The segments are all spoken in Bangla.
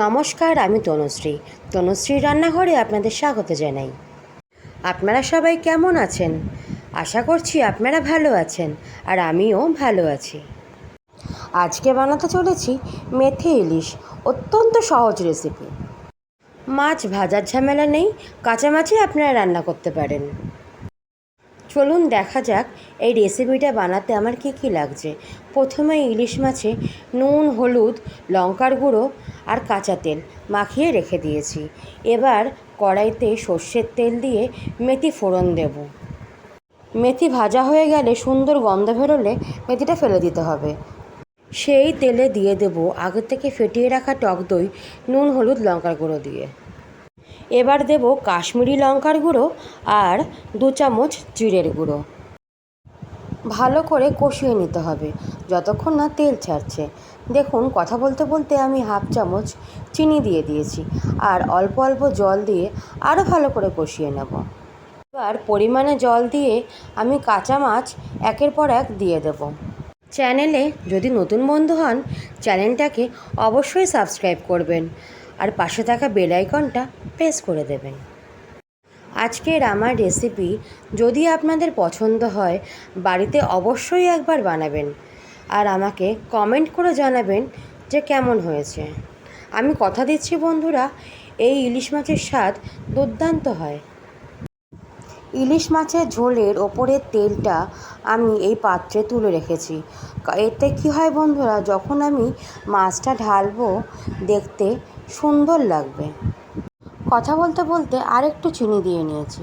নমস্কার, আমি তনুশ্রী। তনুশ্রী রান্নাঘরে আপনাদের স্বাগত জানাই। আপনারা সবাই কেমন আছেন? আশা করছি আপনারা ভালো আছেন আর আমিও ভালো আছি। আজকে বানাতে চলেছি মেথি ইলিশ, অত্যন্ত সহজ রেসিপি মাছ ভাজার ঝামেলা নেই কাঁচা মাছই আপনারা রান্না করতে পারেন। চলুন দেখা যাক এই রেসিপিটা বানাতে আমার কী কী লাগছে। প্রথমে ইলিশ মাছে নুন, হলুদ, লঙ্কার গুঁড়ো আর কাঁচা তেল মাখিয়ে রেখে দিয়েছি। এবার কড়াইতে সর্ষের তেল দিয়ে মেথি ফোড়ন দেব। মেথি ভাজা হয়ে গেলে সুন্দর গন্ধ বেরোলে মেথিটা ফেলে দিতে হবে। সেই তেলে দিয়ে দেব আগে থেকে ফেটিয়ে রাখা টক দই, নুন, হলুদ, লঙ্কার গুঁড়ো দিয়ে। এবার দেব কাশ্মীরি লঙ্কার গুঁড়ো আর দু চামচ জিরের গুঁড়ো। ভালো করে কষিয়ে নিতে হবে, যতক্ষণ না তেল ছাড়ছে। দেখুন, কথা বলতে বলতে আমি হাফ চামচ চিনি দিয়ে দিয়েছি আর অল্প অল্প জল দিয়ে আরও ভালো করে কষিয়ে নেব। এবার পরিমাণে জল দিয়ে আমি কাঁচা মাছ একের পর এক দিয়ে দেব। চ্যানেলে যদি নতুন বন্ধু হন, চ্যানেলটাকে অবশ্যই সাবস্ক্রাইব করবেন। আর পাশে থাকা বেল আইকনটা প্রেস করে দেবেন। আজকের আমার রেসিপি যদি আপনাদের পছন্দ হয়, বাড়িতে অবশ্যই একবার বানাবেন আর আমাকে কমেন্ট করে জানাবেন যে কেমন হয়েছে। আমি কথা দিচ্ছি বন্ধুরা, এই ইলিশ মাছের স্বাদ দুর্দান্ত হয়। ইলিশ মাছের ঝোলের ওপরের তেলটা আমি এই পাত্রে তুলে রেখেছি। এতে কি হয় বন্ধুরা, যখন আমি মাছটা ঢালবো, দেখতে সুন্দর লাগবে। কথা বলতে বলতে আরেকটু চিনি দিয়ে নিয়েছি।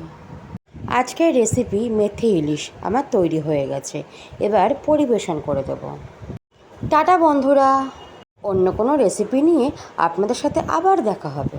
আজকের রেসিপি মেথি ইলিশ আমার তৈরি হয়ে গেছে। এবার পরিবেশন করে দেব। টাটা বন্ধুরা! অন্য কোনো রেসিপি নিয়ে আপনাদের সাথে আবার দেখা হবে।